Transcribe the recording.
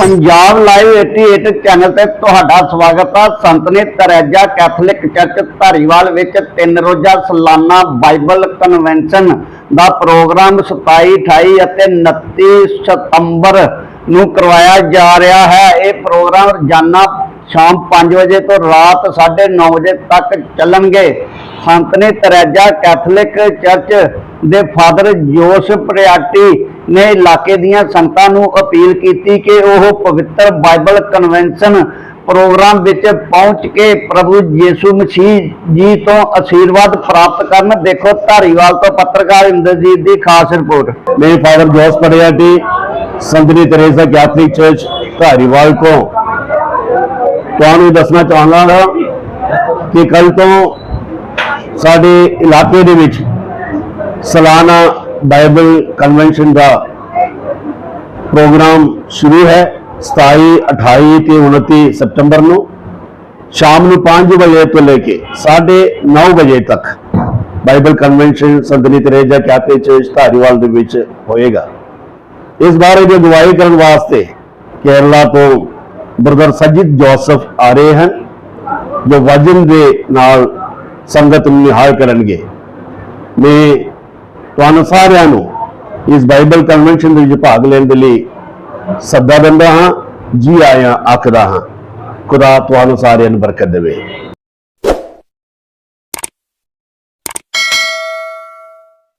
Punjab live 88 channel ਤੇ ਤੁਹਾਡਾ ਸਵਾਗਤ ਹੈ ਸੰਤ ਨੇ ਤਰੇਜਾ ਕੈਥੋਲਿਕ ਚਰਚ ਧਾਰੀਵਾਲ ਵਿੱਚ ਤਿੰਨ ਰੋਜ਼ਾ ਸਾਲਾਨਾ ਬਾਈਬਲ ਕਨਵੈਨਸ਼ਨ ਦਾ ਪ੍ਰੋਗਰਾਮ 27 28 ਅਤੇ 29 ਸਤੰਬਰ ਨੂੰ ਕਰਵਾਇਆ ਜਾ ਰਿਹਾ ਹੈ। ਇਹ ਪ੍ਰੋਗਰਾਮ ਰੋਜ਼ਾਨਾ ਸ਼ਾਮ 5 ਵਜੇ ਤੋਂ ਰਾਤ 9:30 ਵਜੇ ਤੱਕ ਚੱਲਣਗੇ। ਸੰਤ ਨੇ ਤਰੇਜਾ ਕੈਥੋਲਿਕ ਚਰਚ ਦੇ ਫਾਦਰ ਜੋਸ਼ ਪ੍ਰਿਆਟੀ ਨੇ ਇਲਾਕੇ ਦੀਆਂ ਸੰਤਾਂ ਨੂੰ ਅਪੀਲ ਕੀਤੀ ਕਿ ਉਹ ਪਵਿੱਤਰ ਬਾਈਬਲ ਕਨਵੈਨਸ਼ਨ ਪ੍ਰੋਗਰਾਮ ਵਿੱਚ ਪਹੁੰਚ ਕੇ ਪ੍ਰਭੂ ਯੀਸ਼ੂ ਮਸੀਹ ਜੀ ਤੋਂ ਅਸ਼ੀਰਵਾਦ ਪ੍ਰਾਪਤ ਕਰਨ। ਦੇਖੋ ਧਾਰੀਵਾਲ ਤੋਂ ਪੱਤਰਕਾਰ ਇੰਦਰਜੀਤ ਦੀ ਖਾਸ ਰਿਪੋਰਟ। ਮੇਰੇ ਫਾਦਰ ਜੋਸ ਪੜਿਆ ਜੀ, ਸੰਤਰੀ ਤਰੇਸਾ ਕੈਥੋਲਿਕ ਚਰਚ, ਧਾਰੀਵਾਲ ਤੋਂ। ਤੁਹਾਨੂੰ ਦੱਸਣਾ ਚਾਹਾਂਗਾ ਕਿ ਕੱਲ ਤੋਂ ਸਾਡੇ ਇਲਾਕੇ ਦੇ ਵਿੱਚ ਸਲਾਨਾ ਬਾਈਬਲ ਕਨਵੈਨਸ਼ਨ ਦਾ ਪ੍ਰੋਗਰਾਮ ਸ਼ੁਰੂ ਹੈ 27 28 ਤੇ 29 ਸਤੰਬਰ ਨੂੰ, ਸ਼ਾਮ ਨੂੰ 5 ਵਜੇ ਤੋਂ ਲੈ ਕੇ 9:30 ਵਜੇ ਤੱਕ ਬਾਈਬਲ ਕਨਵੈਨਸ਼ਨ ਸੰਤਨੀ ਤਰੇਜ਼ਾ ਕੈਥਲਿਕ ਚਰਚ ਧਾਰੀਵਾਲ ਦੇ ਵਿੱਚ ਹੋਏਗਾ। ਇਸ ਬਾਰੇ ਜੋ ਅਗਵਾਈ ਕਰਨ ਵਾਸਤੇ ਕੇਰਲਾ ਤੋਂ ਬ੍ਰਦਰ ਸਜਿਤ ਜੋਸਫ ਆ ਰਹੇ ਹਨ, ਜੋ ਵਜਨ ਦੇ ਨਾਲ ਸੰਗਤ ਨੂੰ ਨਿਹਾਲ ਕਰਨਗੇ। ਮੈਂ ਤੁਹਾਨੂੰ ਸਾਰਿਆਂ ਨੂੰ ਇਸ ਬਾਈਬਲ ਕਨਵੈਨਸ਼ਨ ਦੇ ਵਿੱਚ ਭਾਗ ਲੈਣ ਦੇ ਲਈ ਸੱਦਾ ਦਿੰਦਾ ਹਾਂ, ਜੀ ਆਇਆਂ ਆਖਦਾ ਹਾਂ, ਖੁਦਾ ਤੁਹਾਨੂੰ ਸਾਰਿਆਂ ਨੂੰ ਬਰਕਤ ਦੇਵੇ।